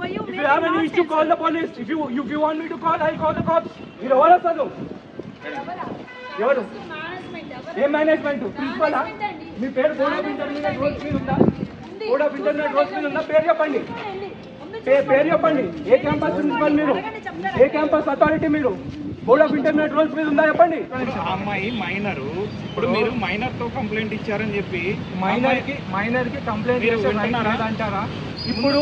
were you If you have any issue, call the police. If you if you want me to call, I'll call the cops. మీరు ఎవరు అసలు? ఎవరా? ఏ management ప్రిన్సిపలా. మీ పేరు board of intermediate rules మీద ఉందా? Board of intermediate rules మీద ఉందా? పేరు చెప్పండి. పేరు చెప్పండి. ఏ క్యాంపస్ ప్రిన్సిపల్ మీరు? ఏ క్యాంపస్ అథారిటీ మీరు? బోర్డ్ ఆఫ్ ఇంటర్మీడియట్ రూల్స్ మీద ఉందా చెప్పండి. అమ్మాయి మైనర్. ఇప్పుడు మీరు మైనర్తో కంప్లైంట్ ఇచ్చారని చెప్పి మైనర్కి మైనర్కి కంప్లైంట్ మీరు ఇప్పుడు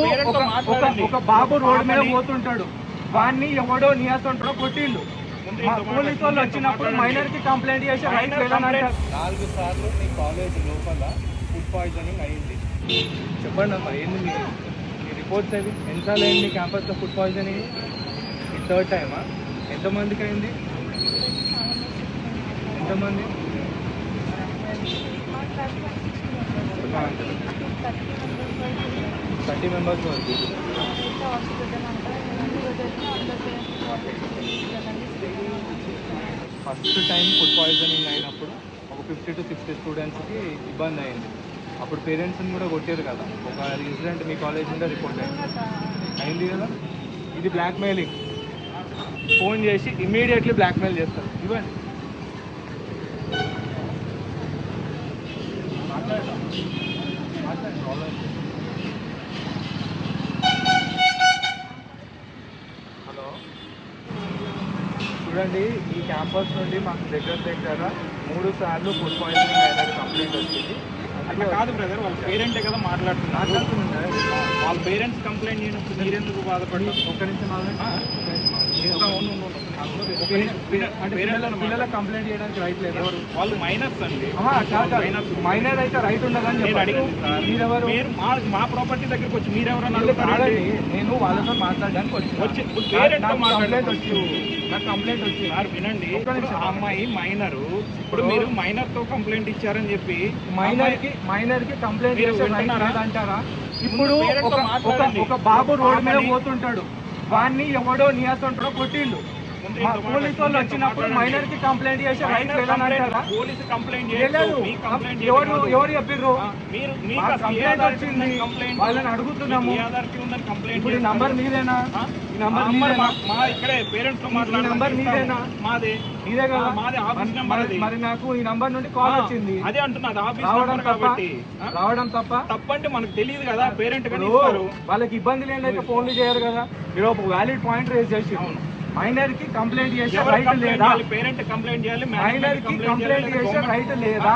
ఒక బాబు రోడ్ మీద పోతుంటాడు. వాడిని ఎవడో నియాసంటాడో కొట్టిండు. పోలీసు వాళ్ళు. వచ్చినప్పుడు మాట్లాడండి. మైనర్కి కంప్లైంట్ చేసే నాలుగు సార్లు మీ కాలేజ్ లోపల ఫుడ్ పాయిజనింగ్ అయింది. చెప్పండి అమ్మా ఏంది మీ మీ రిపోర్ట్స్ అవి? ఎన్నిసార్లు అయింది మీ క్యాంపస్లో ఫుడ్ పాయిజనింగ్? ఈ థర్డ్ టైమా? ఎంతమందికి అయింది? ఎంతమంది? థర్టీ మెంబర్స్ వరకు. ఫస్ట్ టైం ఫుడ్ పాయిజనింగ్ అయినప్పుడు ఒక ఫిఫ్టీ టు సిక్స్టీ స్టూడెంట్స్కి ఇబ్బంది అయింది. అప్పుడు పేరెంట్స్ని కూడా కొట్టారు కదా. ఒక ఇన్సిడెంట్ మీ కాలేజ్ నుండి రిపోర్ట్ అయింది. అయింది కదా? ఇది బ్లాక్మెయిలింగ్ ఫోన్ చేసి ఇమీడియట్లీ బ్లాక్మెయిల్ చేస్తారు. ఇవ్వండి మాట్లాడతాం. మాట్లాడండి చూడండి ఈ క్యాంపస్ నుండి మాకు దగ్గర దగ్గర మూడు సార్లు ఫుడ్ పాయిజనింగ్ కంప్లైంట్ వచ్చింది. అట్లా కాదు బ్రదర్ వాళ్ళ పేరెంటే కదా మాట్లాడుతున్నారు. వాళ్ళ పేరెంట్స్ కంప్లైంట్ చేయనప్పుడు మీరెందుకు బాధపడి ఒక్క ఆగండి. ఆ. పిల్లలకు కంప్లైంట్ చేయడానికి రైట్ లేదు? ఎవరు? వాళ్ళు మైనర్స్ అండి. మైనర్ అయితే రైట్ ఉండదని. మీరెవరు? మీరు మా ప్రాపర్టీ దగ్గరికి వచ్చి మీరెవరన్నా నేను వాళ్ళతో మాట్లాడడానికి వచ్చి వచ్చి కంప్లైంట్. వచ్చింది నాకు కంప్లైంట్ వచ్చింది సార్ వినండి. అమ్మాయి మైనర్ ఇప్పుడు మీరు మైనర్తో కంప్లైంట్ ఇచ్చారని చెప్పి మైనర్కి మైనర్కి కంప్లైంట్? లేదంటారా? ఇప్పుడు ఒక బాబు రోడ్ మీద పోతుంటాడు. వాడిని ఎవడో నియాసంటాడో కొట్టిండు. పోలీసు వాళ్ళు. వచ్చినప్పుడు. మైనర్కి కంప్లైంట్ చేసే రైట్ అంటారా పోలీసు కంప్లైంట్ చేయలేదు ఎవరు. ఎవరు చెప్పిర్రు కంప్లైంట్ వచ్చింది. వాళ్ళని అడుగుతున్నాము. ఇప్పుడు? నంబర్ మీదేనా నంబర్ మా- ఇక్కడే పేరెంట్స్తో మాట్లాడడానికి నంబర్. మీదేనా? మాదే ఇదే కదా మాది ఆఫీస్ మరి- నెంబర్ నాకు ఈ నంబర్ నుండి కాల్ వచ్చింది అదే అంటున్నది ఆఫీస్ రావడం తప్ప? రావడం తప్ప తప్పంటే మనకు తెలియదు కదా పేరెంట్ వాళ్ళకి ఇబ్బంది లేనైతే ఫోన్లు చేయరు కదా మీరు ఒక వ్యాలిడ్ పాయింట్ రేజ్ చేసి అవును. మైనర్కి కంప్లైంట్ చేసే రైట్ లేదా పేరెంట్ కంప్లైంట్ చేయాలి మైనర్కి కంప్లైంట్ చేసే రైట్ లేదా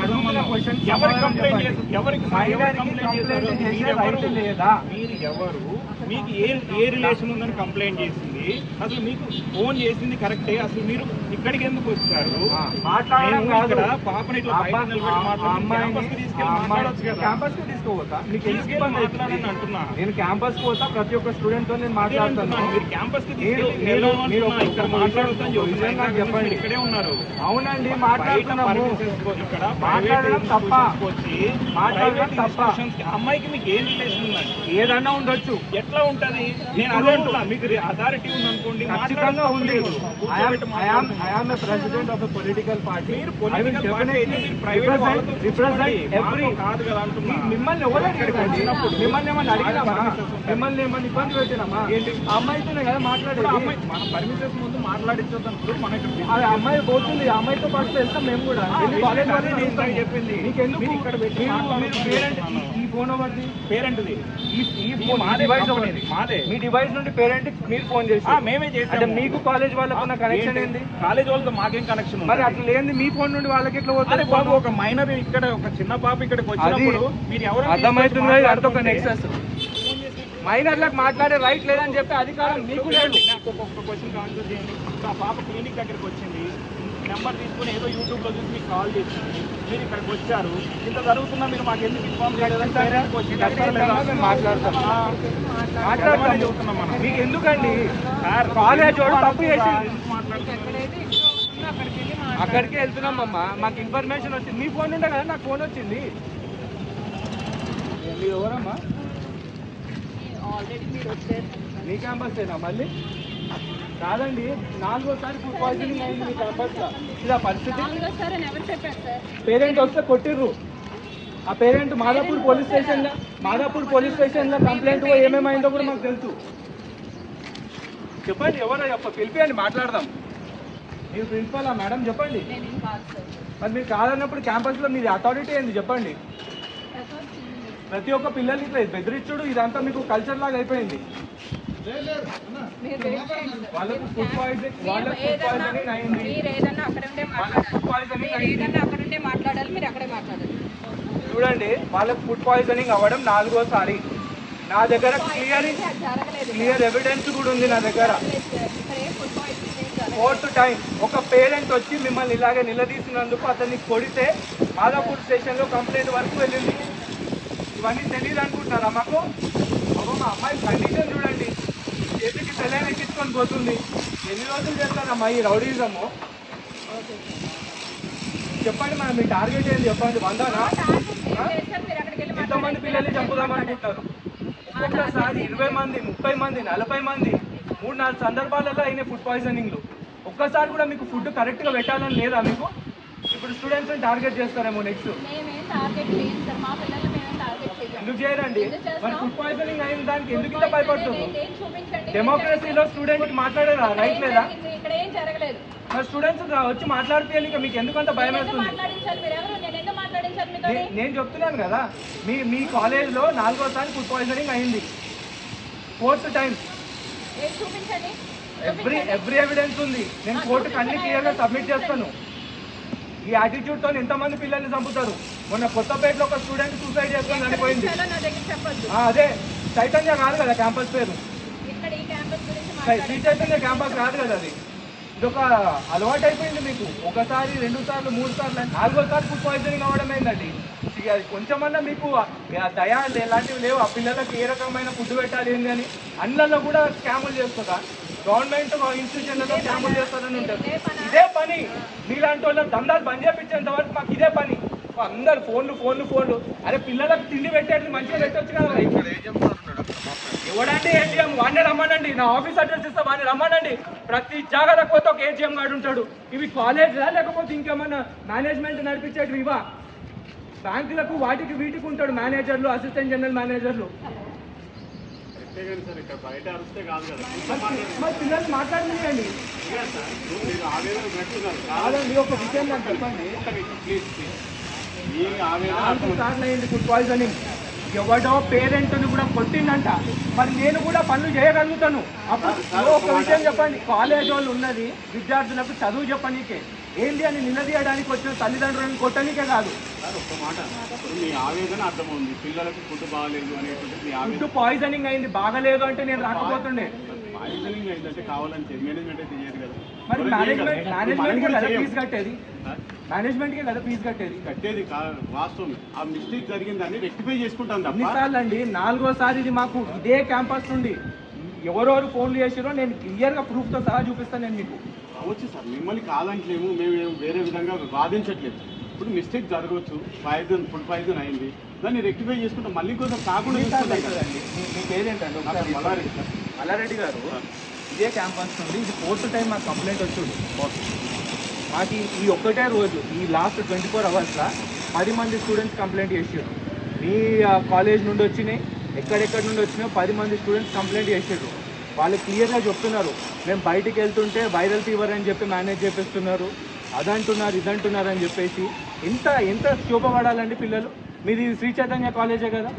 అడుగుతున్న? క్వశ్చన్ ఎవరు కంప్లైంట్. చేశారు ఎవరికి మైనర్కి కంప్లైంట్ చేసే రైట్? లేదా మీరు ఎవరు మీకు ఏ ఏ రిలేషన్ ఉందని కంప్లైంట్ చేసింది అసలు మీకు ఫోన్ చేసింది కరెక్టే. అసలు మీరు ఇక్కడికి ఎందుకు వచ్చారు? పాపని క్యాంపస్కి తీసుకోవచ్చా? అంటున్నా? నేను క్యాంపస్ పోతా ప్రతి ఒక్క స్టూడెంట్తో నేను అదే మాట్లాడతాను. అంటున్నాను. మీరు క్యాంపస్కి. ఇక్కడ ఇక్కడ చెప్పండి. ఇక్కడే ఉన్నారు. అవునండి మాట్లాడుతున్నాము. కి ఇక్కడ మాట్లాడడం తప్ప. కి మాట్లాడడం తప్ప. కి అమ్మాయికి మీకు ఏం రిలేషన్ ఉందండి? ఏదన్నా ఉండొచ్చు. ఎట్లా ఉంటది? నేను అదే అంటున్నా. మీకు అథారిటీ ఖచ్చితంగా ఉంది. ప్రెసిడెంట్ ఆఫ్ పొలిటికల్ పార్టీ మీరు పొలిటికల్ పార్టీ అయితే మీరు ప్రైవేట్ వాళ్ళతో రిప్రజెంట్ చూసుకోండి. ఎవ్రీ మాతో కాదు కదా అంటున్నా మిమ్మల్ని ఎవరు అడిగారండి మిమ్మల్ని ఏమన్నా అడిగినామా మిమ్మల్ని ఏమన్నా ఇబ్బంది పెట్టినామా ఏంటి? ఆ అమ్మాయితోనే కదా ఇప్పుడు మాట్లాడేది అమ్మాయి మన పర్మిషన్స్ ముందు అమ్మాయి పోతుంది అమ్మాయితో పాటు వెళ్తాం మేము కూడా కాలేజ్ చెప్పింది. ఇక్కడ మాట్లాడుతున్నారు. పేరెంట్ ఈ ఫోన్ ఎవరిది పేరెంట్ది ఈ మాదే డివైస్. మాదే. మీ డివైస్ నుండి పేరెంట్ మీరు ఫోన్ చేసి మేమే అంటే మీకు కాలేజ్ వాళ్ళకు ఉన్న కనెక్షన్ ఏంది? కాలేజ్ వాళ్ళతో మాకేం కనెక్షన్ మరి అట్లా లేని మీ ఫోన్ నుండి వాళ్ళకి ఎట్లా పోతుంది బాబు ఒక మైనర్ ఇక్కడ ఒక చిన్న పాప ఇక్కడికి వచ్చినప్పుడు మీరు ఎవరు అర్థమవుతుంది అర్థం నెక్సెస్ మైనర్లకు మాట్లాడే రైట్ లేదని చెప్పి అధికారం మీకు లేదు. నాకు ఒక క్వశ్చన్ ఆన్సర్ చేయండి. ఆ పాప క్లినిక్ దగ్గరికి వచ్చింది. నెంబర్ తీసుకుని ఏదో యూట్యూబ్లో చూసి మీకు కాల్ చేసింది మీరు ఇక్కడికి వచ్చారు. ఇంత జరుగుతున్నా మీరు మాకు ఎందుకు మేము మాట్లాడతాం. చెబుతున్నాం మనం. మీకు ఎందుకండి? సార్, తప్పు చేసి? అక్కడికి వెళ్తున్నాం అమ్మా మాకు ఇన్ఫర్మేషన్ వచ్చింది. మీ ఫోన్ ఉండే కదా? నాకు ఫోన్ వచ్చింది. మీరు ఎవరమ్మా మీ క్యాంపస్ ఏనా మళ్ళీ? కాదండి నాలుగోసారి ఫుడ్ పాయిజనింగ్ అయింది మీ క్యాంపస్ ఇది ఆ పరిస్థితి. పేరెంట్ వస్తే కొట్టిర్రు. ఆ పేరెంట్ మాదాపూర్ పోలీస్ స్టేషన్లో మాదాపూర్ పోలీస్ స్టేషన్లో కంప్లైంట్ ఏమేమైందో కూడా మాకు తెలుసు. చెప్పండి ఎవరో చెప్ప పిలిపియండి మాట్లాడదాం. మీరు ప్రిన్సిపల్ మేడం? చెప్పండి. మరి మీరు కాదన్నప్పుడు క్యాంపస్లో మీది అథారిటీ ఏంది? చెప్పండి. ప్రతి ఒక్క పిల్లల్ని ఇట్లా బెదిరించుడు ఇదంతా మీకు కల్చర్ లాగా అయిపోయింది. మీరు ఏదన్నా మాట్లాడాలి. మీరు ఏదన్నా అక్కడ మాట్లాడాలి మీరు అక్కడే మాట్లాడాలి. చూడండి వాళ్ళకి ఫుడ్ పాయిజనింగ్ అవ్వడం నాలుగోసారి. నా దగ్గర క్లియర్ క్లియర్ ఎవిడెన్స్ కూడా ఉంది నా దగ్గర. ఫోర్త్ టైం ఒక పేరెంట్ వచ్చి మిమ్మల్ని ఇలాగే నిలదీసినందుకు అతన్ని కొడితే మాదాపూర్ స్టేషన్లో కంప్లైంట్ వరకు వెళ్ళింది. ఇవన్నీ తెలియదు అనుకుంటున్నారా మాకు మా అమ్మాయి కండిషన్ చూడండి. చేతికి సెలైన్ ఎక్కించుకొని పోతుంది. ఎన్ని రోజులు చేస్తారమ్మా ఈ రౌడీజము? చెప్పండి మనం మీ టార్గెట్ ఏంది? చెప్పండి వందనా? ఎంతమంది పిల్లల్ని చంపుదాం అనుకుంటారు ఒక్కొక్కసారి ఇరవై మంది ముప్పై మంది నలభై మంది మూడు నాలుగు సందర్భాలలో అయిన ఫుడ్ పాయిజనింగ్లు. ఒక్కసారి కూడా మీకు ఫుడ్ కరెక్ట్గా పెట్టాలని లేదా మీకు? ఇప్పుడు స్టూడెంట్స్ని టార్గెట్ చేస్తారేమో నెక్స్ట్. ఎందుకు చేయరండి? మరి ఫుడ్ పాయిజనింగ్ అయిన దానికి ఎందుకు ఇంత భయపడుతుంది డెమోక్రసీలో స్టూడెంట్ మాట్లాడారా రైట్ లేదా? మరి స్టూడెంట్స్ వచ్చి మాట్లాడితే మీకు ఎందుకు అంత భయం వేస్తుంది నేను చెప్తున్నాను కదా. మీ మీ కాలేజ్లో నాలుగోసారి ఫుడ్ పాయిజనింగ్ అయింది. Fourth time every every evidence ఉంది. నేను కోర్టుకి అన్ని క్లియర్గా సబ్మిట్ చేస్తాను. ఈ యాటిట్యూడ్తో ఎంతమంది పిల్లల్ని చంపుతారు. మొన్న కొత్తపేటలో ఒక స్టూడెంట్ సూసైడ్ చేసుకొని చనిపోయింది. అదే చైతన్య కాదు కదా క్యాంపస్ పేరు. శ్రీ చైతన్య క్యాంపస్ కాదు కదా అది. ఇది ఒక అలవాటు అయిపోయింది మీకు. ఒకసారి రెండు సార్లు మూడు సార్లు నాలుగోసారి ఫుడ్ పాయిజనింగ్ అవ్వడం ఏంటండి ఇక అది కొంచెమన్నా మీకు దయా ఇలాంటివి లేవు. ఆ పిల్లలకి ఏ రకమైన ఫుడ్ పెట్టాలి ఏంది అని అన్లలో కూడా స్కాములు చేస్తుందా? గవర్నమెంట్ ఇన్స్టిట్యూషన్లలో స్కాములు చేస్తారని ఉంటుంది ఇదే పని. మీలాంటి వాళ్ళ దందాలు బంద్ చేపించేంత వరకు మాకు ఇదే పని. అందరు ఫోన్లు ఫోన్లు ఫోన్లు. అరే పిల్లలకు తిండి పెట్టేది మంచిగా పెట్టొచ్చు కదా ఎవడండి ఏటీఎం వాడిని రమ్మనండి. నా ఆఫీస్ అడ్రస్ ఇస్తా. వాడిని రమ్మనండి. ప్రతి జాగ్రత్త పోతే ఒక ఏటీఎం గాడు ఉంటాడు. ఇవి కాలేజ్లా లేకపోతే ఇంకేమన్నా మేనేజ్మెంట్ నడిపించేటివి ఇవా? బ్యాంకులకు వాటికి వీటికి ఉంటాడు మేనేజర్లు అసిస్టెంట్ జనరల్ మేనేజర్లు. మరి పిల్లలు పెడుతున్నారు. కాదండి ఒక విషయం నాకు చెప్పండి. నాలుగు సార్లు అయింది ఫుడ్ పాయిజనింగ్. ఎవడో పేరెంట్ కూడా కొట్టిందంట మరి నేను కూడా పనులు చేయగలుగుతాను. అప్పుడు ఒక విషయం చెప్పండి. కాలేజ్ వాళ్ళు ఉన్నది విద్యార్థులకు చదువు చెప్పనీకే. ఏంటి అని నిలదీయడానికి వచ్చిన తల్లిదండ్రులను కొట్టనీకే కాదు. ఒక్క మాట. మీ ఆవేదన అర్థమవుంది పిల్లలకు ఫుడ్ బాగాలేదు ఆవేదన. ఫుడ్ పాయిజనింగ్ అయింది. బాగలేదు అంటే నేను రాకపోతుండే. పాయిజనింగ్ అయిందంటే కావాలని మేనేజ్మెంట్ అయితే చేయదు కదా. మరి మేనేజ్మెంట్. మేనేజ్మెంట్ కదా. ఫీజు కట్టేది? మేనేజ్మెంట్కే కదా ఫీజు కట్టేది? కట్టేది కా- వాస్తవం. ఆ మిస్టేక్ జరిగిందని రెక్టిఫై చేసుకుంటాం ఎన్నిసార్లు అండి నాలుగోసారి ఇది మాకు ఇదే క్యాంపస్ నుండి. ఎవరెవరు ఫోన్లు చేసిరో నేను క్లియర్గా ప్రూఫ్తో సహా చూపిస్తాను నేను మీకు. అవచ్చు సార్ మిమ్మల్ని కాదంటలేము. మేము వేరే విధంగా వాదించట్లేదు. ఇప్పుడు మిస్టేక్ జరగవచ్చు. పాయిజన్ ఫుడ్ పాయిజన్ అయింది. దాన్ని రెక్టిఫై చేసుకుంటాం. మళ్ళీ కోసం కాకుండా కదా. అవుతుందండి? మీ- పేరేంటండి. మల్లారెడ్డి గారు ఇదే క్యాంపస్ నుండి ఇది ఫోర్త్ టైం మాకు కంప్లైంట్ వచ్చింది మాకు ఈ- ఒక్కటే రోజు ఈ లాస్ట్ ట్వంటీ ఫోర్ అవర్స్లో పది మంది స్టూడెంట్స్ కంప్లైంట్ చేసారు మీ కాలేజ్ నుండి వచ్చినాయి ఎక్కడెక్కడి నుండి వచ్చినాయో పది మంది స్టూడెంట్స్ కంప్లైంట్ చేసారు వాళ్ళు క్లియర్గా చెప్తున్నారు మేము బయటికి వెళ్తుంటే వైరల్ ఫీవర్ అని చెప్పి మేనేజ్ చేపిస్తున్నారు అదంటున్నారు ఇదంటున్నారు అని చెప్పేసి. ఎంత ఎంత చూపబడాలండి పిల్లలు? మీది శ్రీ చైతన్య కాలేజే కదా?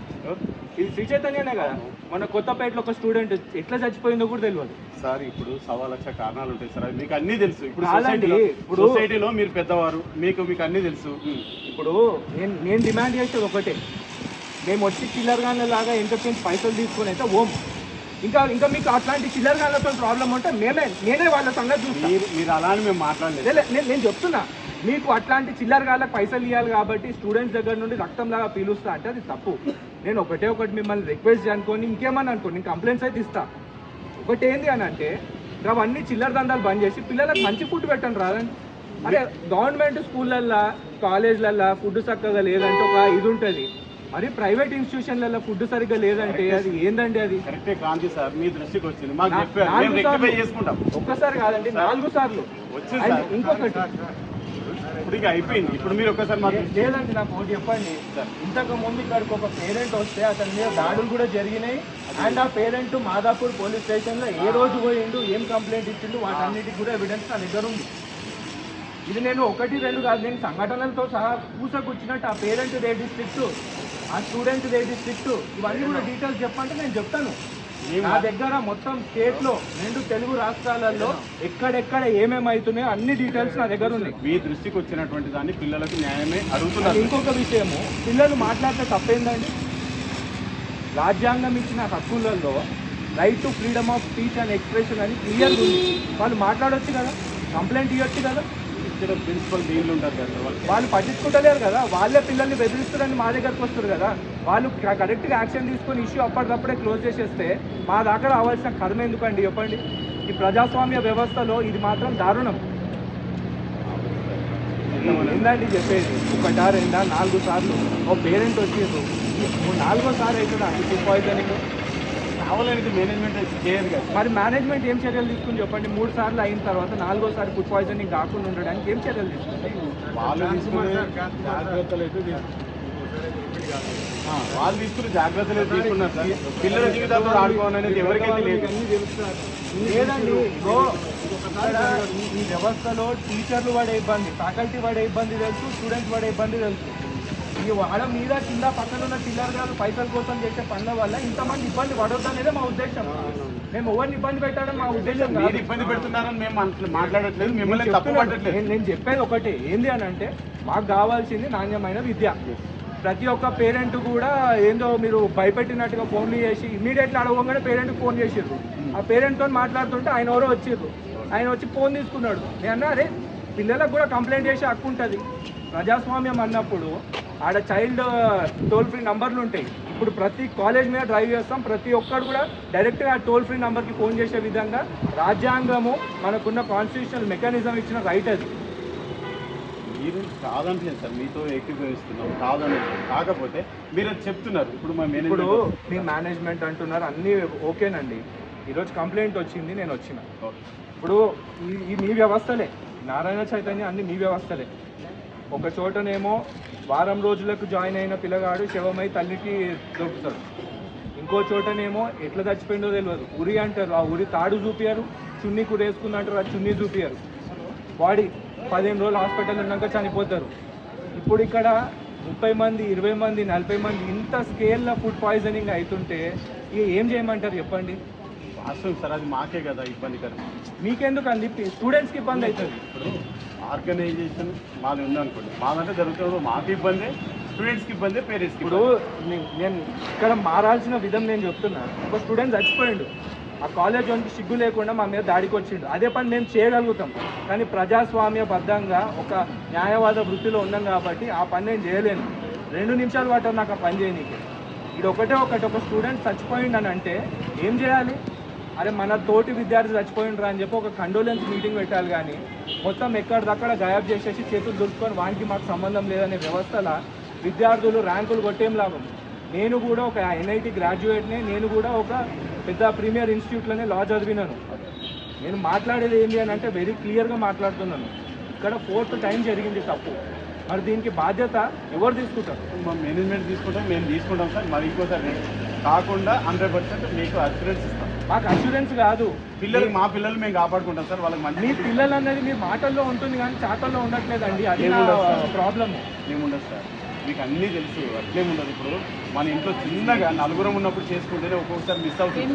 ఇది శ్రీ చైతన్యనే కదా. మన కొత్తపేటలో ఒక స్టూడెంట్ ఎట్లా చచ్చిపోయిందో కూడా తెలియదు సార్ ఇప్పుడు సవా లక్ష కారణాలు ఉంటాయి సార్. మీకు అన్నీ తెలుసు. ఇప్పుడు సొసైటీలో ఇప్పుడు- సొసైటీలో మీరు పెద్దవారు మీకు మీకు అన్నీ తెలుసు. ఇప్పుడు నేను నేను డిమాండ్ చేసేది ఒకటే. మేము వచ్చి చిల్లర లాగా ఎంతసేపు పైసలు తీసుకొని అయితే ఓం. ఇంకా ఇంకా మీకు అట్లాంటి చిల్లర గాన్లతో ప్రాబ్లం ఉంటే మేమే నేనే వాళ్ళ సంగతి చూస్తాను మీరు అలా అని మేము మాట్లాడలేదు. నేను నేను చెప్తున్నా. మీకు అట్లాంటి చిల్లర గాళ్ళకి పైసలు ఇవ్వాలి కాబట్టి స్టూడెంట్స్ దగ్గర నుండి రక్తం లాగా పీలుస్తా అంటే అది తప్పు. నేను ఒకటే ఒకటి మిమ్మల్ని రిక్వెస్ట్ అనుకోని ఇంకేమని అనుకోండి నేను కంప్లైంట్స్ అయితే ఇస్తా. ఒకటి ఏంది అని అంటే అవన్నీ చిల్లర దందాలు బంద్ చేసి పిల్లలకు మంచి ఫుడ్ పెట్టండి రాదండి అరే గవర్నమెంట్ స్కూళ్ళల్లో కాలేజ్లల్లో ఫుడ్ చక్కగా లేదంటే ఒక ఇది ఉంటుంది. మరి ప్రైవేట్ ఇన్స్టిట్యూషన్లలో ఫుడ్ సరిగ్గా లేదంటే అది ఏందండి అది? కరెక్టే సార్ మీ దృష్టికి వచ్చింది. మాకు ఒక్కసారి కాదండి నాలుగు సార్లు. ఇంకొకటి ఇప్పుడు ఇక అయిపోయింది. ఇప్పుడు మీరు ఒకసారి మాకు లేదండి నాకు ఒకటి చెప్పండి. ఇంతకు ముందు ఇక్కడికి ఒక పేరెంట్ వస్తే అతని మీద దాడులు కూడా జరిగినాయి. అండ్ ఆ పేరెంట్ మాదాపూర్ పోలీస్ స్టేషన్లో ఏ రోజు పోయిండు ఏం కంప్లైంట్ ఇచ్చిండు వాటన్నిటికి కూడా ఎవిడెన్స్ నా దగ్గర ఉంది. ఇది నేను ఒకటి రెండు కాదు నేను సంఘటనలతో సహా కూసకూర్చున్నట్టు ఆ పేరెంట్ ఏ డిస్ట్రిక్ట్ ఆ స్టూడెంట్ ఏ డిస్ట్రిక్ట్ ఇవన్నీ కూడా డీటెయిల్స్ చెప్పంటే నేను చెప్తాను. నా దగ్గర మొత్తం స్టేట్లో రెండు తెలుగు రాష్ట్రాలలో ఎక్కడెక్కడ ఏమేమి అవుతున్నాయో అన్ని డీటెయిల్స్ నా దగ్గర ఉన్నాయి మీ దృష్టికి వచ్చినటువంటి దాన్ని పిల్లలకు న్యాయమే అడుగుతున్నారు ఇంకొక విషయము పిల్లలు మాట్లాడితే తప్పేందండి? రాజ్యాంగం ఇచ్చిన హక్కులలో right to freedom of speech and expression అని క్లియర్ ఉంది. వాళ్ళు మాట్లాడొచ్చు కదా? కంప్లైంట్ ఇవ్వచ్చు కదా? ఇక్కడ ప్రిన్సిపల్ దీనిలో ఉంటారు కదా. వాళ్ళు వాళ్ళు పట్టించుకుంటలేరు కదా. వాళ్ళే పిల్లల్ని బెదిరిస్తారని మా దగ్గరకు వస్తారు కదా. వాళ్ళు కరెక్ట్గా యాక్షన్ తీసుకొని ఇష్యూ అప్పటికప్పుడే క్లోజ్ చేసేస్తే మా దాకా రావాల్సిన కర్మ ఎందుకండి చెప్పండి? ఈ ప్రజాస్వామ్య వ్యవస్థలో ఇది మాత్రం దారుణం. ఏందండి చెప్పేది? ఒకటా రెండా నాలుగు సార్లు. ఓ పేరెంట్ వచ్చేది నాలుగో సారి అవుతుందా ఫుడ్ పాయిజనింగ్ కావాలని మేనేజ్మెంట్ చేయదు కదా. మరి మేనేజ్మెంట్ ఏం చర్యలు తీసుకుని చెప్పండి? మూడు సార్లు అయిన తర్వాత నాలుగోసారి ఫుడ్ పాయిజనింగ్ కాకుండా ఉండడానికి ఏం చర్యలు తీసుకుంటాయి వాళ్ళు తీసుకునే జాగ్రత్తలు అయితే వాళ్ళు తీసుకునే జాగ్రత్తలు తీసుకున్నారు సార్ పిల్లల జీవితాలతో ఆడుకోవాలనేది ఎవరికైతే లేదు. లేదండి ఈ వ్యవస్థలో టీచర్లు పడే ఇబ్బంది ఫ్యాకల్టీ పడే ఇబ్బంది తెలుసు స్టూడెంట్స్ పడే ఇబ్బంది తెలుసు. ఈ వాళ్ళ మీద కింద పక్కన ఉన్న చిల్లర గారు పైసల కోసం చేసే పనుల వల్ల ఇంతమంది ఇబ్బంది పడొద్దనేదే మా ఉద్దేశం. మేము ఎవరిని ఇబ్బంది పెట్టడం మా ఉద్దేశం మీరు ఇబ్బంది పెడుతున్నారని మేము మాట్లాడట్లేదు మిమ్మల్ని నేను తప్పు. పట్టట్లేదు నేను- చెప్పేది ఒకటి ఏంది అని అంటే మాకు కావాల్సింది నాణ్యమైన విద్య. ప్రతి ఒక్క పేరెంట్ కూడా ఏందో మీరు భయపెట్టినట్టుగా ఫోన్లు చేసి ఇమీడియట్లీ అడగగానే పేరెంట్ ఫోన్ చేసిర్రు. ఆ పేరెంట్తో మాట్లాడుతుంటే ఆయన ఎవరో వచ్చిర్రు. ఆయన వచ్చి ఫోన్ తీసుకున్నాడు. నేను అన్నా అరే పిల్లలకు కూడా కంప్లైంట్ చేసే హక్కు ఉంటుంది. ప్రజాస్వామ్యం అన్నప్పుడు ఆడ చైల్డ్ టోల్ ఫ్రీ నంబర్లు ఉంటాయి. ఇప్పుడు ప్రతి కాలేజ్ మీద డ్రైవ్ చేస్తాం. ప్రతి ఒక్కరు కూడా డైరెక్ట్గా ఆ టోల్ ఫ్రీ నంబర్కి ఫోన్ చేసే విధంగా రాజ్యాంగము మనకున్న కాన్స్టిట్యూషనల్ మెకానిజం ఇచ్చిన రైట్ అది. మీరు కాదంటే సార్. మీతో ఏకీభవిస్తున్నాం. కాదని కాకపోతే మీరు అది చెప్తున్నారు. ఇప్పుడు మా ఇప్పుడు మీ మేనేజ్మెంట్ అంటున్నారు. అన్నీ ఓకేనండి. ఈరోజు కంప్లైంట్ వచ్చింది నేను వచ్చిన. ఇప్పుడు ఈ ఈ మీ వ్యవస్థలే. నారాయణ చైతన్య అన్ని మీ వ్యవస్థలే. ఒక చోటనేమో వారం రోజులకు జాయిన్ అయిన పిల్లగాడు శవమై తల్లికి దొరుకుతాడు. ఇంకో చోటనేమో ఎట్లా చచ్చిపోయిందో తెలియదు ఉరి అంటారు. ఆ ఉరి తాడు చూపియారు చున్నీ కూడా అంటారు ఆ చున్నీ చూపియారు బాడీ పదిహేను రోజులు హాస్పిటల్ ఉన్నాక చనిపోతారు. ఇప్పుడు ఇక్కడ ముప్పై మంది ఇరవై మంది నలభై మంది ఇంత స్కేల్లో ఫుడ్ పాయిజనింగ్ అవుతుంటే ఇక ఏం చేయమంటారు చెప్పండి? వాస్తవం సార్ అది మాకే కదా ఇబ్బందికరం. మీకెందుకు అంది స్టూడెంట్స్కి ఇబ్బంది అవుతుంది. ఇప్పుడు ఆర్గనైజేషన్ మాది ఉందనుకోండి. మాదంటే జరుగుతున్నప్పుడు మాకు ఇబ్బంది స్టూడెంట్స్కి ఇబ్బంది పేరెంట్స్కి ఇప్పుడు నేను ఇక్కడ మారాల్సిన విధం నేను చెప్తున్నా. ఒక స్టూడెంట్ చచ్చిపోయిండు. ఆ కాలేజ్ వానికి సిగ్గు లేకుండా మా మీద దాడికి వచ్చిండు. అదే పని మేము చేయగలుగుతాం. కానీ ప్రజాస్వామ్య బద్ధంగా ఒక న్యాయవాద వృత్తిలో ఉన్నాం కాబట్టి ఆ పని నేను చేయలేను. రెండు నిమిషాలు పట్టారు నాకు ఆ పని చేయనీకి. ఇది ఒకటే. ఒకటి ఒక స్టూడెంట్ చచ్చిపోయిండు అని అంటే ఏం చేయాలి? అరే మన తోటి విద్యార్థి చచ్చిపోయిండ్రా అని చెప్పి ఒక కండోలెన్స్ మీటింగ్ పెట్టాలి కానీ మొత్తం ఎక్కడిదక్కడ గాయబ్ చేసేసి చేతులు దులుపుకొని వానికి మాకు సంబంధం లేదనే వ్యవస్థల విద్యార్థులు ర్యాంకులు కొట్టేం లాభం నేను కూడా ఒక ఎన్ఐటి గ్రాడ్యుయేట్నే నేను కూడా ఒక పెద్ద ప్రీమియర్ ఇన్స్టిట్యూట్లోనే లా చదివినాను. నేను మాట్లాడేది ఏంటి అని అంటే వెరీ క్లియర్గా మాట్లాడుతున్నాను. ఇక్కడ ఫోర్త్ టైం జరిగింది తప్పు. మరి దీనికి బాధ్యత ఎవరు తీసుకుంటారు? మా మేనేజ్మెంట్ తీసుకుంటాం మేము తీసుకుంటాం సార్. మరి ఇంకోసారి కాకుండా హండ్రెడ్ పర్సెంట్ మీకు అష్యూరెన్స్ ఇస్తాం. మాకు అష్యూరెన్స్ కాదు. పిల్లలు మా పిల్లలు మేము కాపాడుకుంటాం సార్ వాళ్ళకి మంచి మీ పిల్లలు అనేది మీ మాటల్లో ఉంటుంది కానీ చాటల్లో ఉండట్లేదండి. అది నా. ప్రాబ్లమ్ ఏముండదు సార్. మీకు అన్నీ తెలుసు అట్లేముండదు ఇప్పుడు. మన ఇంట్లో చిన్నగా నలుగురం ఉన్నప్పుడు చేసుకుంటేనే ఒక్కొక్కసారి మిస్ ఏం అవుతుంది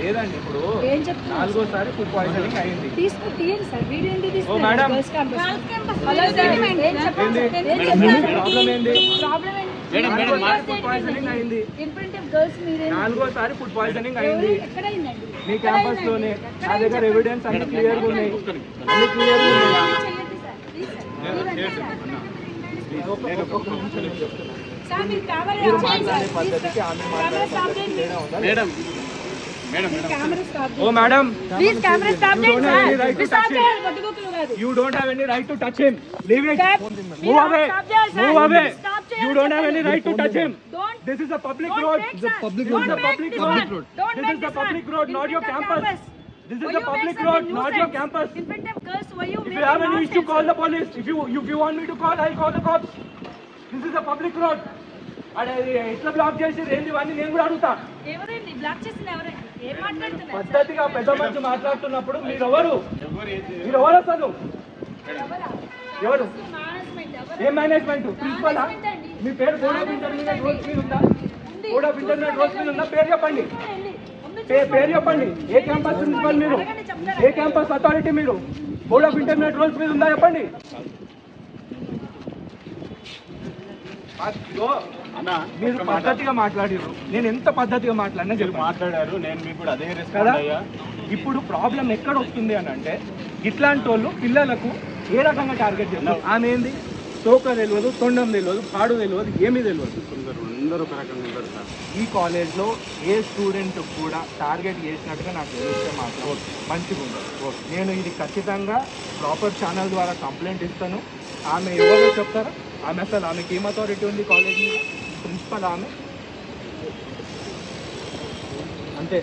లేదండి ఇప్పుడు ఏం చెప్తున్నారు? నాలుగోసారి ఫుడ్ పాయిజనింగ్ అయింది. ప్రాబ్లం ఏంది ప్రాబ్లం నాలుగోసారి ఫుడ్ పాయిజనింగ్ అయింది. ఇన్ఫ్రంట్ ఆఫ్ గర్ల్స్ మీరే నాలుగోసారి ఫుడ్ పాయిజనింగ్ అయింది. మీ క్యాంపస్లోనే నా దగ్గర ఎవిడెన్స్ అన్ని క్లియర్గా ఉన్నాయి. అన్ని క్లియర్గా ఉన్నాయి. చెయ్యండి సార్. ప్లీజ్ సార్ నేను ఒక్కొక్క నిమిషం నేను చెప్తున్నా. సార్ మీరు కెమెరా మీరు ఆఫ్ చేయండి మాట్లాడే సార్. పద్ధతికి ఆమె మాట్లాడే స్టాప్ పద్ధతికి చేయండి. తేడా ఉందా? Madam madam madam. Camera stop oh madam. Please camera stop You don't చేయండి have any sir. right to మీరు స్టాప్ touch him. చేయాలి పట్టుకోకలు కాదు You don't have any right to touch him. Leave it. Stop. Move మీరు away. stop చేయాలి sir. Move away. Stop చేయాలి You don't have any చెప్పండి. right to touch him. Don't This is a public Don't road. make, This is sir. a public Don't road. make public this road. one. Don't This make is the this public one. road, In not your front of campus. campus. This is Will the you make public such a road, not your nuisance? campus. In front of girls, why you If making you have any issue, nonsense? call the police. If you if you want me to call, I'll call the cops. This is a public road. అడే ఎట్లా black చేసి ఏంది ఇవన్నీ నేను కూడా అడుగుతా ఎవరండి black చేసిన ఎవరండి ఏం మాట్లాడుతున్నారు పద్ధతిగా పెద్ద మనిషి మాట్లాడుతున్నప్పుడు మీరు ఎవరు మీరు ఎవరు అసలు ఎవరు మేనేజ్మెంట్ ఎవరు ఏం మేనేజ్మెంట్ ప్రిన్సిపల్ Management అండి. మీ పేరు బోర్డ్ ఆఫ్ ఇంటర్మీడియట్ రూల్స్ మీద ఉందా? బోర్డ్ ఆఫ్ ఇంటర్మీడియట్ రూల్స్ మీద ఉందా? పేరు చెప్పండి. పేరు చెప్పండి. ఏ క్యాంపస్ ప్రిన్సిపల్ మీరు? ఏ క్యాంపస్ అథారిటీ మీరు? బోర్డ్ ఆఫ్ ఇంటర్మీడియట్ రూల్స్ మీద ఉందా? చెప్పండి. మీరు పద్ధతిగా మాట్లాడారు నేను ఎంత పద్ధతిగా మాట్లాడినా మీరు చెప్పండి. మాట్లాడారు నేను మీకు కూడా అదే కదా? ఇప్పుడు ప్రాబ్లం ఎక్కడ వస్తుంది అని అంటే ఇట్లాంటి వాళ్ళు పిల్లలకు ఏ రకంగా టార్గెట్ చేస్తారు? ఆమె ఏంది? తోక తెలియదు తొండం తెలియదు పాడు తెలియదు ఏమీ తెలియదు కొందరు అందరూ ఒక రకంగా ఉంటారు సార్. ఈ కాలేజ్లో ఏ స్టూడెంట్ కూడా టార్గెట్ చేసినట్టుగా నాకు తెలిస్తే మాత్రం మంచిగా ఉండదు నేను ఇది ఖచ్చితంగా ప్రాపర్ ఛానల్ ద్వారా కంప్లైంట్ ఇస్తాను. ఆమె ఎవరో చెప్తారా? ఆమె అసలు ఆమెకి ఏం అథారిటీ ఉంది కాలేజ్ మీద? ప్రిన్సిపల్ ఆమె? అంతే.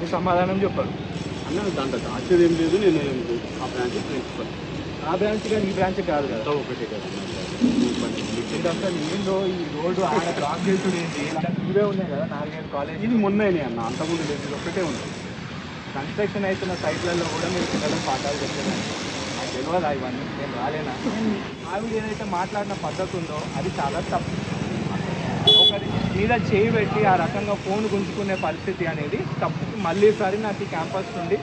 మీ సమాధానం చెప్పారు అన్న దాంట్లో దాచేది ఏం లేదు నేను. ఆ బ్రాంచ్ ప్రిన్సిపల్. ఆ బ్రాంచ్ కానీ ఈ బ్రాంచ్ కాదు కదా. ఒకటే కదా. ఏందో ఈ రోడ్డు ఆడ బ్లాక్ ఏంటి? ఇవే ఉన్నాయి కదా నాలుగైదు కాలేజ్ ఇది మొన్ననే అన్న అంతకుముందు లేదు ఇది ఒకటే ఉంది. కన్స్ట్రక్షన్ అవుతున్న సైట్లలో కూడా మీరు పిల్లలకు పాఠాలు చెప్తున్నారు నాకు తెలియదా ఇవన్నీ? నేను రాలేనా? ఆవిడ ఏదైతే మాట్లాడిన పద్ధతి ఉందో అది చాలా తప్పు. ఒకరి మీద చేయి పెట్టి ఆ రకంగా ఫోన్ గుంజుకునే పరిస్థితి అనేది తప్పు. మళ్ళీసారి నాకు ఈ క్యాంపస్ నుండి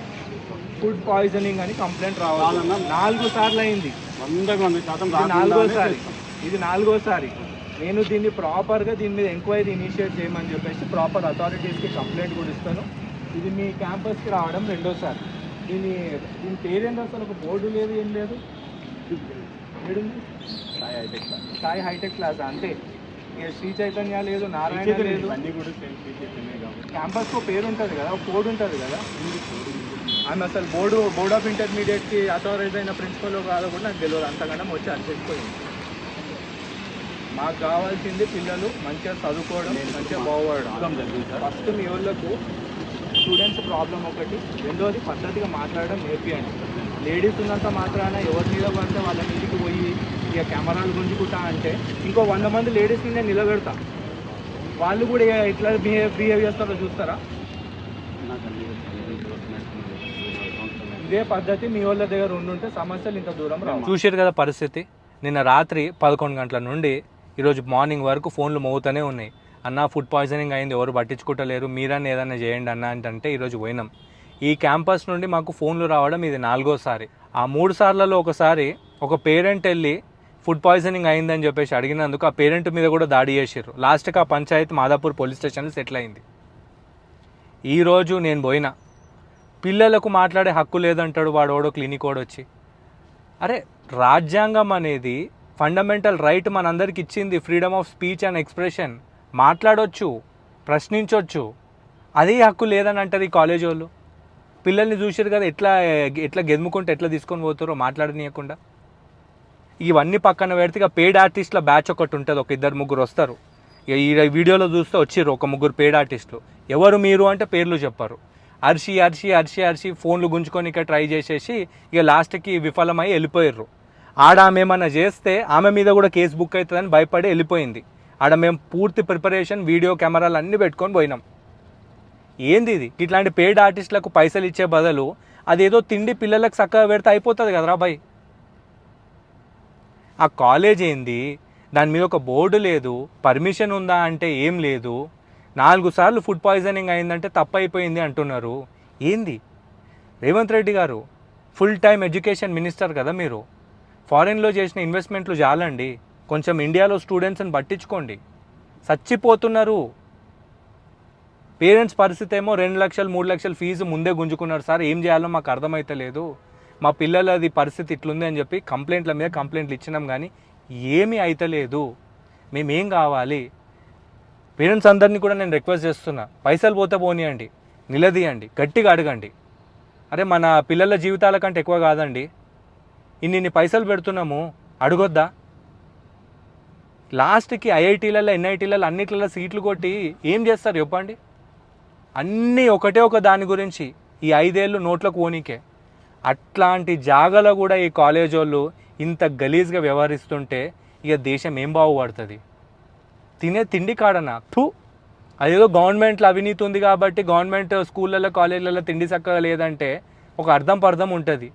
ఫుడ్ పాయిజనింగ్ అని కంప్లైంట్ రావాలి? నాలుగు సార్లు అయింది. నాలుగోసారి. ఇది నాలుగోసారి నేను దీన్ని ప్రాపర్గా దీని మీద ఎంక్వైరీ ఇనిషియేట్ చేయమని చెప్పేసి ప్రాపర్ అథారిటీస్కి కంప్లైంట్ కూడా ఇస్తాను. ఇది మీ క్యాంపస్కి రావడం రెండోసారి దీని దీని పేరేంటి అసలు? ఒక బోర్డు లేదు ఏం లేదు? Sai hi tech class. Sai hi tech class? అంతే. ఇక శ్రీ చైతన్య లేదు నారాయణ లేదు. క్యాంపస్కు పేరు ఉంటుంది కదా ఒక కోడ్ ఉంటుంది కదా. ఆమె అసలు బోర్డు బోర్డ్ ఆఫ్ ఇంటర్మీడియట్కి అథారైజ్ అయిన ప్రిన్సిపల్ కాదో కూడా నాకు తెలియదు అంతగానం వచ్చి అనిపించిపోయింది మాకు కావాల్సింది పిల్లలు మంచిగా చదువుకోవడం మంచిగా బాగుపడడం. సార్. ఫస్ట్ మీ వాళ్ళకు స్టూడెంట్స్ ప్రాబ్లం ఒకటి. రెండోది పద్ధతిగా మాట్లాడడం నేర్పియండి. లేడీస్ ఉన్నంత మాత్రాన ఎవరి మీద పడితే వాళ్ళ మీదకి పోయి ఇక కెమెరాలు గుంజుకుంటా అంటే ఇంకో వంద మంది లేడీస్ని నేను నిలబెడతా. వాళ్ళు కూడా ఇక ఎట్లా బిహేవ్ బిహేవ్ చేస్తారో చూస్తారా నాకు అన్ని కౌన్సిలర్ ఇదే పద్ధతి మీ వాళ్ళ దగ్గర ఉండుంటే సమస్యలు ఇంత దూరం రావు. చూసారు కదా పరిస్థితి. నిన్న రాత్రి పదకొండు గంటల నుండి ఈరోజు మార్నింగ్ వరకు ఫోన్లు మోగుతూనే ఉన్నాయి. అన్న ఫుడ్ పాయిజనింగ్ అయింది ఎవరు పట్టించుకుంటలేరు మీరన్నా ఏదన్నా చేయండి అన్న అంటే ఈరోజు పోయినాం. ఈ క్యాంపస్ నుండి మాకు ఫోన్లు రావడం ఇది నాలుగోసారి. ఆ మూడు సార్లలో ఒకసారి ఒక పేరెంట్ వెళ్ళి ఫుడ్ పాయిజనింగ్ అయిందని చెప్పేసి అడిగినందుకు ఆ పేరెంట్ మీద కూడా దాడి చేసారు లాస్ట్కి ఆ పంచాయతీ మాదాపూర్ పోలీస్ స్టేషన్లో సెటిల్ అయింది. ఈరోజు నేను పోయినా. పిల్లలకు మాట్లాడే హక్కు లేదంటాడు వాడు వాడో క్లినిక్ వాడు వచ్చి అరే రాజ్యాంగం అనేది ఫండమెంటల్ రైట్ మనందరికి ఇచ్చింది freedom of speech and expression. మాట్లాడొచ్చు ప్రశ్నించవచ్చు అదే హక్కు లేదని అంటారు ఈ కాలేజ్ వాళ్ళు. పిల్లల్ని చూసారు కదా ఎట్లా ఎట్లా గెదుముకుంటే ఎట్లా తీసుకొని పోతారో మాట్లాడనీయకుండా. ఇవన్నీ పక్కన పెడితే ఇక పేడ్ ఆర్టిస్ట్ల బ్యాచ్ ఒకటి ఉంటుంది ఒక ఇద్దరు ముగ్గురు వస్తారు. ఇక ఈ వీడియోలో చూస్తే వచ్చిర్రు ఒక ముగ్గురు పేడ్ ఆర్టిస్టులు ఎవరు మీరు అంటే పేర్లు చెప్పారు. అరిసి అరిసి అరిసి అరిసి ఫోన్లు గుంజుకొని ఇక ట్రై చేసేసి ఇక లాస్ట్కి విఫలమై వెళ్ళిపోయారు ఆడ ఆమె ఏమన్నా చేస్తే ఆమె మీద కూడా కేసు బుక్ అవుతుందని భయపడి వెళ్ళిపోయింది. ఆడ మేము పూర్తి ప్రిపరేషన్ వీడియో కెమెరాలు అన్నీ పెట్టుకొని పోయినాం. ఏంది ఇది? ఇట్లాంటి పేడ్ ఆర్టిస్టులకు పైసలు ఇచ్చే బదులు అదేదో తిండి పిల్లలకు చక్కగా పెడితే అయిపోతుంది కదరా బాయ్ ఆ కాలేజ్ ఏంది? దాని మీద ఒక బోర్డు లేదు. పర్మిషన్ ఉందా అంటే ఏం లేదు. నాలుగు సార్లు ఫుడ్ పాయిజనింగ్ అయిందంటే తప్పైపోయింది అయిపోయింది అంటున్నారు. ఏంది? రేవంత్ రెడ్డి గారు ఫుల్ టైం ఎడ్యుకేషన్ మినిస్టర్ కదా మీరు. ఫారిన్లో చేసిన ఇన్వెస్ట్మెంట్లు చాలండి కొంచెం ఇండియాలో స్టూడెంట్స్ని పట్టించుకోండి. చచ్చిపోతున్నారు. పేరెంట్స్ పరిస్థితి ఏమో రెండు లక్షలు మూడు లక్షలు ఫీజు ముందే గుంజుకున్నారు. సార్ ఏం చేయాలో మాకు అర్థమైతలేదు మా పిల్లలది పరిస్థితి ఇట్లుంది అని చెప్పి కంప్లైంట్ల మీద కంప్లైంట్లు ఇచ్చినాం కానీ ఏమీ అయితలేదు మేమేం కావాలి? పేరెంట్స్ అందరినీ కూడా నేను రిక్వెస్ట్ చేస్తున్నా. పైసలు పోతే పోనీయండి. నిలదీయండి. గట్టిగా అడగండి. అరే మన పిల్లల జీవితాల కంటే ఎక్కువ కాదండి. ఇన్ని ఇన్ని పైసలు పెడుతున్నాము. అడగొద్దా? లాస్ట్కి ఐఐటీలలో ఎన్ఐటీలలో అన్నిట్లలో సీట్లు కొట్టి ఏం చేస్తారు చెప్పండి? అన్నీ ఒకటే ఒక దాని గురించి ఈ ఐదేళ్ళు నోట్లకు పోనీకే. అట్లాంటి జాగలో కూడా ఈ కాలేజ్ వాళ్ళు ఇంత గలీజ్గా వ్యవహరిస్తుంటే ఇక దేశం ఏం బాగుపడుతుంది? తినే తిండి కాడనా? థూ అదేదో గవర్నమెంట్లో అవినీతి ఉంది కాబట్టి గవర్నమెంట్ స్కూళ్ళల్లో కాలేజీలలో తిండి చక్కగా లేదంటే ఒక అర్థం పర్థం ఉంటుంది.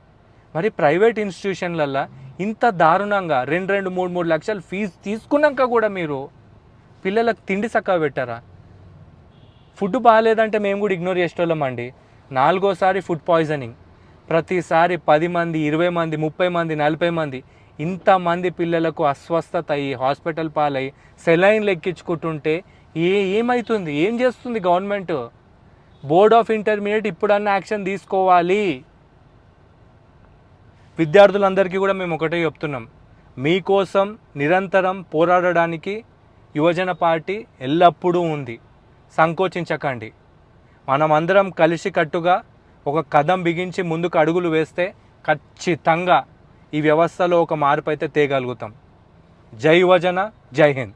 మరి ప్రైవేట్ ఇన్స్టిట్యూషన్లల్లో ఇంత దారుణంగా రెండు రెండు మూడు మూడు లక్షలు ఫీజు తీసుకున్నాక కూడా మీరు పిల్లలకు తిండి చక్కగా పెట్టారా? ఫుడ్ బాగాలేదంటే మేము కూడా ఇగ్నోర్ చేసేటోళ్ళం అండి. నాలుగోసారి ఫుడ్ పాయిజనింగ్. ప్రతిసారి పది మంది ఇరవై మంది ముప్పై మంది నలభై మంది ఇంతమంది పిల్లలకు అస్వస్థత అయ్యి హాస్పిటల్ పాలై సెలైన్లు ఎక్కించుకుంటుంటే ఏ ఏమవుతుంది ఏం చేస్తుంది గవర్నమెంట్? బోర్డ్ ఆఫ్ ఇంటర్మీడియట్ ఇప్పుడన్నా యాక్షన్ తీసుకోవాలి. విద్యార్థులందరికీ కూడా మేము ఒకటే చెప్తున్నాం. మీకోసం నిరంతరం పోరాడడానికి యువజన పార్టీ ఎల్లప్పుడూ ఉంది. సంకోచించకండి. మనమందరం కలిసికట్టుగా ఒక కథం బిగించి ముందుకు అడుగులు వేస్తే ఖచ్చితంగా ఈ వ్యవస్థలో ఒక మార్పు అయితే తేగలుగుతాం. జై వజన జై హింద్.